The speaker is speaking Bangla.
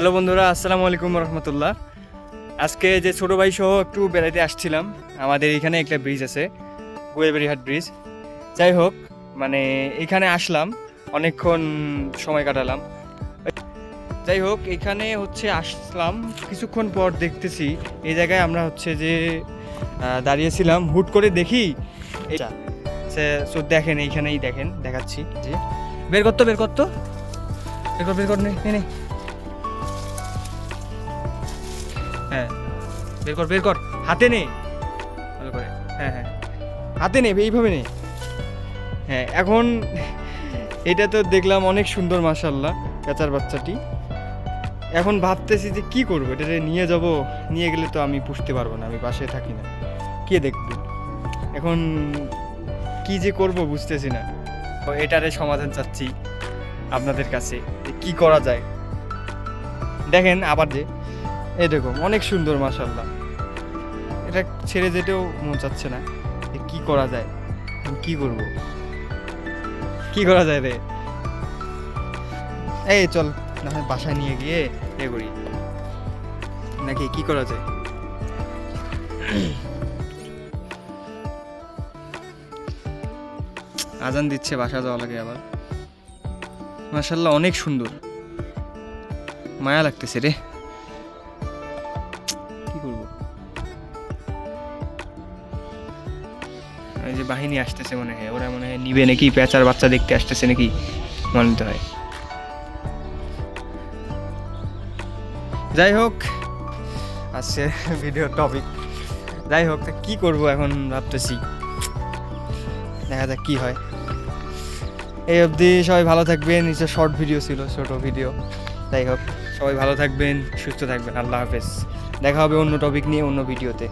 হ্যালো বন্ধুরা, আসসালামু আলাইকুম রহমতুল্লাহ। আজকে যে ছোটো ভাই সহ একটু বেড়াইতে আসছিলাম, আমাদের এখানে একটা ব্রিজ আছে গুয়েবেরিহাট ব্রিজ যাই হোক মানে এখানে আসলাম, অনেকক্ষণ সময় কাটালাম। যাই হোক, এখানে হচ্ছে আসলাম, কিছুক্ষণ পর দেখতেছি, এই জায়গায় আমরা হচ্ছে যে দাঁড়িয়েছিলাম, হুট করে দেখি, এটা সো দেখেন, এইখানেই দেখেন, দেখাচ্ছি, যে, বের করতো বের করতো বের কর বের কর নে। হ্যাঁ। বের কর বের কর। হাতে নে। ভালো করে। হ্যাঁ হ্যাঁ। হাতে নে, এইভাবে নে। হ্যাঁ এখন এটা তো দেখলাম অনেক সুন্দর মাসাল্লাহ পেঁচার বাচ্চাটি। এখন ভাবতেছি যে কি করব? এটা নিয়ে যাব, নিয়ে গেলে তো আমি পুষতে পারব না, আমি বাসায় থাকি না। কে দেখবে? এখন কি যে করব বুঝতেছি না। তো এটারে সমাধান চাচ্ছি আপনাদের কাছে কি করা যায়। দেখেন, আবার যে এরকম, অনেক সুন্দর মাসাল্লাহ এটা ছেড়ে যেতেও মন চাচ্ছে না কি করা যায় কি করব? কি করা যায় রে? এই চল, না হয় বাসায় নিয়ে গিয়ে এ করি। নাকি কি করা যায়? আজান দিচ্ছে বাসা যাওয়া লাগে আবার। মাসাল্লাহ অনেক সুন্দর। মায়া লাগতেছে রে। যে বাহিনী আসতেছে মনে হয়, ওরা মনে হয় নিবে নাকি, পেঁচার বাচ্চা দেখতে আসতেছে নাকি মনে হয়। যাই হোক, আজকে ভিডিও টপিক যাই হোক, তা কি করব এখন ভাবতেছি। দেখা যাক কি হয়। এই অবধি সবাই ভালো থাকবেন নিচে শর্ট ভিডিও ছিল, ছোট ভিডিও যাই হোক, সবাই ভালো থাকবেন, সুস্থ থাকবেন, আল্লাহ হাফেজ। দেখা হবে অন্য টপিক নিয়ে, অন্য ভিডিওতে